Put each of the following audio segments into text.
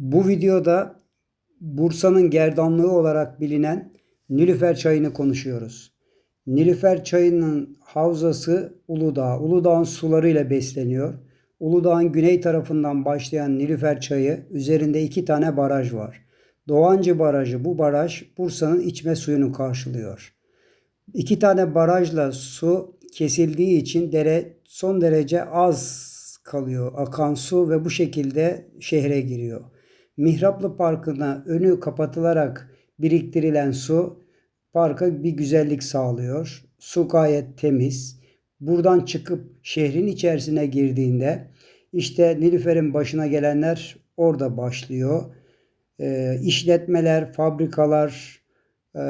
Bu videoda Bursa'nın gerdanlığı olarak bilinen Nilüfer çayını konuşuyoruz. Nilüfer çayının havzası Uludağ. Uludağ'ın sularıyla besleniyor. Uludağ'ın güney tarafından başlayan Nilüfer çayı üzerinde iki tane baraj var. Doğancı Barajı bu baraj Bursa'nın içme suyunu karşılıyor. İki tane barajla su kesildiği için dere son derece az kalıyor akan su ve bu şekilde şehre giriyor. Mihraplı Parkı'na önü kapatılarak biriktirilen su parka bir güzellik sağlıyor. Su gayet temiz. Buradan çıkıp şehrin içerisine girdiğinde işte Nilüfer'in başına gelenler orada başlıyor. Ee, işletmeler, fabrikalar, e,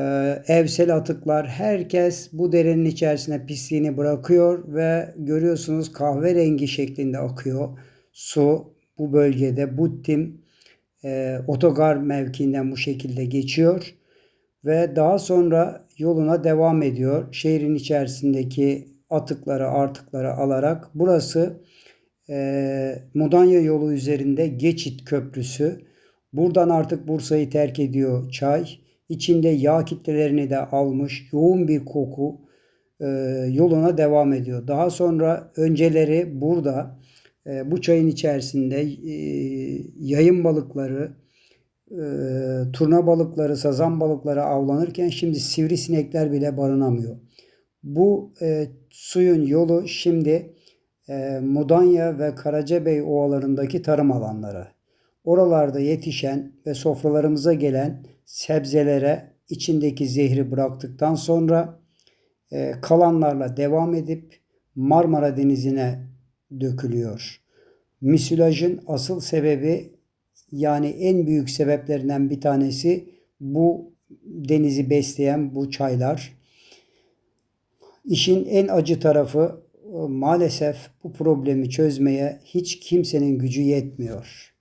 evsel atıklar herkes bu derenin içerisine pisliğini bırakıyor ve görüyorsunuz kahverengi şeklinde akıyor su bu bölgede Buttim e, otogar mevkiinden bu şekilde geçiyor ve daha sonra yoluna devam ediyor. Şehrin içerisindeki atıkları artıkları alarak burası e, Mudanya yolu üzerinde Geçit Köprüsü. Buradan artık Bursa'yı terk ediyor çay. İçinde yağ kitlelerini de almış. Yoğun bir koku e, yoluna devam ediyor. Daha sonra önceleri burada e, bu çayın içerisinde e, yayın balıkları, e, turna balıkları, sazan balıkları avlanırken şimdi sivrisinekler bile barınamıyor. Bu e, suyun yolu şimdi Mudanya ve Karacabey ovalarındaki tarım alanları. Oralarda yetişen ve sofralarımıza gelen sebzelere içindeki zehri bıraktıktan sonra kalanlarla devam edip Marmara Denizi'ne dökülüyor. Müsilajın asıl sebebi yani en büyük sebeplerinden bir tanesi bu denizi besleyen bu çaylar. İşin en acı tarafı e, maalesef bu problemi çözmeye hiç kimsenin gücü yetmiyor.